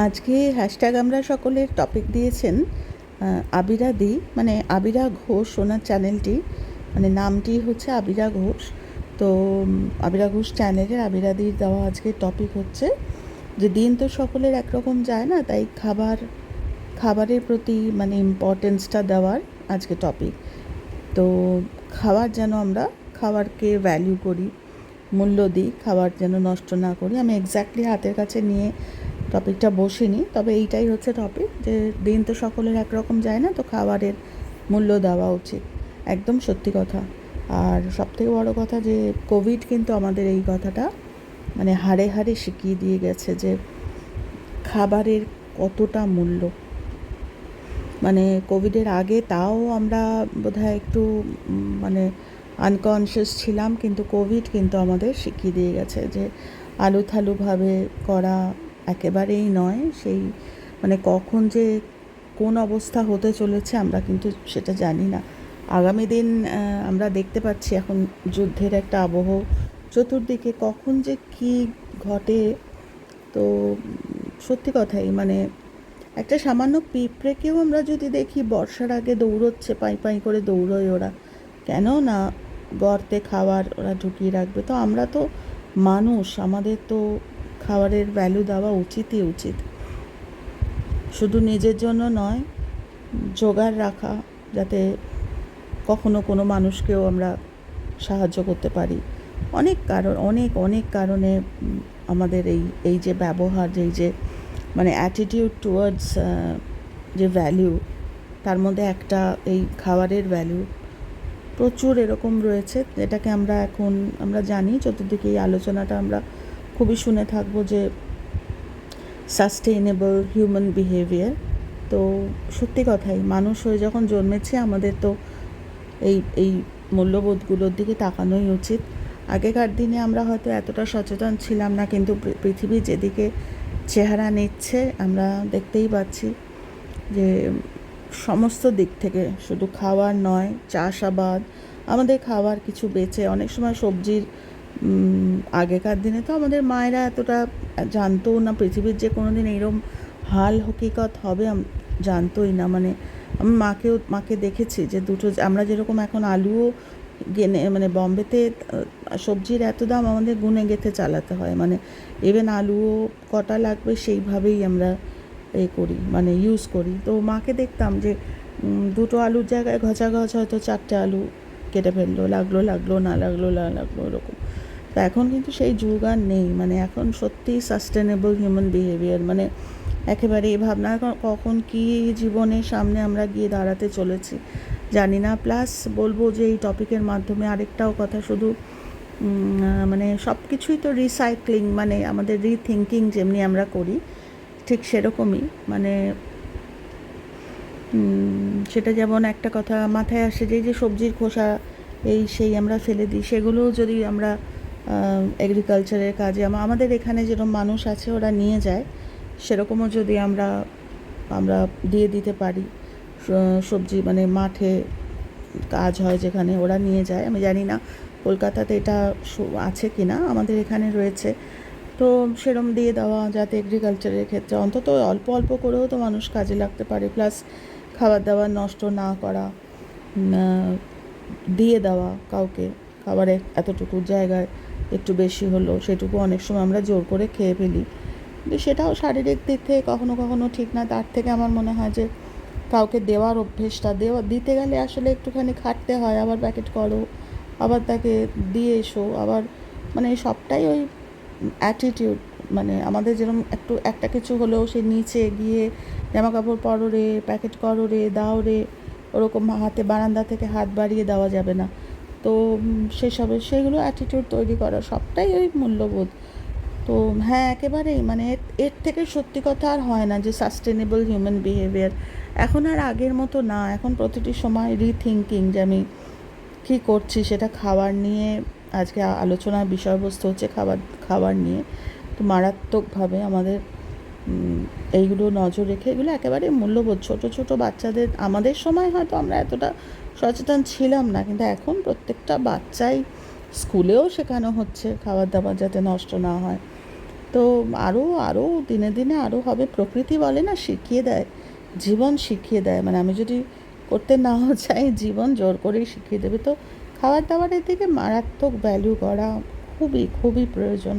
আজকে হ্যাশট্যাগ আমরা সকলের টপিক দিয়েছেন আবিরা দি মানে আবিরা ঘোষ ওনার চ্যানেলটি মানে নামটি হচ্ছে আবিরা ঘোষ। তো আবিরা ঘোষ চ্যানেলের আবিরা দির দেওয়া আজকে টপিক হচ্ছে যে দিন তো সকলের একরকম যায় না, তাই খাবার, খাবারের প্রতি মানে ইম্পর্টেন্সটা দেওয়ার আজকে টপিক তো, খাবার যেন আমরা খাবারকে ভ্যালিউ করি, মূল্য দিই, খাবার যেন নষ্ট না করি, আমি এক্স্যাক্টলি হাতের কাছে নিয়ে টপিকটা বসিনি, তবে এইটাই হচ্ছে টপিক যে দিন তো সকলের একরকম যায় না, তো খাবারের মূল্য দেওয়া উচিত, একদম সত্যি কথা। আর সবথেকে বড় কথা যে কোভিড কিন্তু আমাদের এই কথাটা মানে হাড়ে হাড়ে শিখিয়ে দিয়ে গেছে যে খাবারের কতটা মূল্য। মানে কোভিডের আগে তাও আমরা বোধহয় একটু মানে আনকনসিয়াস ছিলাম, কিন্তু কোভিড কিন্তু আমাদের শিখিয়ে দিয়ে গেছে যে আলু থালুভাবে করা একেবারেই নয়। সেই মানে কখন যে কোন অবস্থা হতে চলেছে আমরা কিন্তু সেটা জানি না। আগামী দিন আমরা দেখতে পাচ্ছি এখন যুদ্ধের একটা আবহ। চতুর্দিকে কখন যে কি ঘটে, তো সত্যি কথাই মানে একটা সামান্য পিঁপড়েকেও আমরা যদি দেখি বর্ষার আগে দৌড়চ্ছে, পাই পাই করে দৌড়োয় ওরা। কেন না গর্তে খাবার ওরা ঢুকিয়ে রাখবে। তো আমরা তো মানুষ, আমাদের তো খাবারের ভ্যালু দেওয়া উচিতই উচিত। শুধু নিজের জন্য নয়, জোগাড় রাখা যাতে কখনো কোনো মানুষকেও আমরা সাহায্য করতে পারি। অনেক কারণ, অনেক অনেক কারণে আমাদের এই এই যে ব্যবহার, এই যে মানে অ্যাটিটিউড টুয়ার্ডস যে ভ্যালু তার মধ্যে একটা এই খাবারের ভ্যালু প্রচুর এরকম রয়েছে। যেটাকে আমরা এখন, আমরা জানি, চতুর্দিকে এই আলোচনাটা আমরা খুবই শুনে থাকব যে সাস্টেইনেবল হিউম্যান বিহেভিয়ার তো সত্যি কথাই, মানুষ হয়ে যখন জন্মেছে, আমাদের তো এই এই মূল্যবোধগুলোর দিকে তাকানোই উচিত। আগেকার দিনে আমরা হয়তো এতটা সচেতন ছিলাম না, কিন্তু পৃথিবী যেদিকে চেহারা নিচ্ছে, আমরা দেখতেই পাচ্ছি যে সমস্ত দিক থেকে শুধু খাওয়ার নয়, চাষাবাদ, আমাদের খাবার কিছু বেচে, অনেক সময় সবজির আগেকার দিনে তো আমাদের মায়েরা এতটা জানতো না, পৃথিবীর যে কোনো দিন এইরকম হাল হকিকত হবে জানতোই না। মানে আমি মাকেও, মাকে দেখেছি যে দুটো আমরা যেরকম এখন আলুও গেনে মানে বম্বেতে সবজির এত দাম আমাদের গুনে গেথে চালাতে হয়। মানে ইভেন আলুও কটা লাগবে সেইভাবেই আমরা এ করি মানে ইউজ করি। তো মাকে দেখতাম যে দুটো আলুর জায়গায় ঘচা ঘচ হয়তো চারটে আলু কেটে ফেলল, লাগল লাগল, না লাগল না লাগল, এরকম। তো এখন কিন্তু সেই যুগ আর নেই। মানে এখন সত্যিই সাস্টেনেবল হিউম্যান বিহেভিয়ার মানে একেবারে এই ভাবনা কখন কি জীবনের সামনে আমরা গিয়ে দাঁড়াতে চলেছি জানি না। প্লাস বলব যে এই টপিকের মাধ্যমে আরেকটাও কথা শুধু মানে সব কিছুই তো রিসাইক্লিং মানে আমাদের রিথিঙ্কিং যেমনি আমরা করি, ঠিক সেরকমই। মানে সেটা যেমন একটা কথা মাথায় আসে যে যে সবজির খোসা, এই সেই আমরা ফেলে দিই, সেগুলোও যদি আমরা এগ্রিকালচারের কাজে। আমা- আমাদের এখানে যেরকম মানুষ আছে, ওরা নিয়ে যায়। সেরকমও যদি আমরা আমরা দিয়ে দিতে পারি সবজি মানে মাঠে কাজ হয় যেখানে, ওরা নিয়ে যায়। আমি জানি না কলকাতাতে এটা আছে কি না আমাদের এখানে রয়েছে। তো সেরম দিয়ে দেওয়া যাতে এগ্রিকালচারের ক্ষেত্রে। অন্তত অল্প অল্প করেও তো মানুষ কাজে লাগতে পারে। প্লাস খাবার দাবার নষ্ট না করা দিয়ে দেওয়া কাউকে, খাবারের এতটুকু জায়গায়। একটু বেশি হলো, সেটুকু অনেক সময় আমরা জোর করে খেয়ে ফেলি। সেটাও শারীরিক দিক থেকে কখনো কখনো ঠিক না। তার থেকে আমার মনে হয় যে কাউকে দেওয়ার অভ্যেসটা, দেওয়া, দিতে গেলে আসলে একটুখানি খাটতে হয়। আবার প্যাকেট করো, আবার তাকে দিয়ে এসো, আবার মানে সবটাই ওই অ্যাটিটিউড মানে আমাদের যেরকম একটু, একটা কিছু হলেও সে নিচে গিয়ে জামা কাপড় পরো রে প্যাকেট করো রে, দাও রে, ওরকম হাতে বারান্দা থেকে হাত বাড়িয়ে দেওয়া যাবে না। তো উম, সেসবের সেগুলো অ্যাটিটিউড তৈরি করা সবটাই ওই মূল্যবোধ। তো হ্যাঁ একেবারেই মানে এর থেকে সত্যি কথা আর হয় না যে সাস্টেনেবল হিউম্যান বিহেভিয়ার এখন আর আগের মতো না। এখন প্রতিটি সময় রিথিঙ্কিং যে আমি কী করছি সেটা খাবার নিয়ে আজকে আলোচনার বিষয়বস্তু হচ্ছে খাবার খাবার নিয়ে। তো মারাত্মকভাবে আমাদের এইগুলো নজর রেখে এগুলো একেবারে মূল্যবোধ। ছোট ছোট বাচ্চাদের, আমাদের সময় হয়তো আমরা এতটা সচেতন ছিলাম না, কিন্তু এখন প্রত্যেকটা বাচ্চাই স্কুলেও শেখানো হচ্ছে খাবার দাবার যাতে নষ্ট না হয়। তো আরও আরও দিনে দিনে আরও হবে, প্রকৃতি বলে না, শিখিয়ে দেয়, জীবন শিখিয়ে দেয়। মানে আমি যদি করতে নাও চাই, জীবন জোর করেই শিখিয়ে দেবে। তো খাবার দাবারের দিকে মারাত্মক ভ্যালু করা খুবই খুবই প্রয়োজন।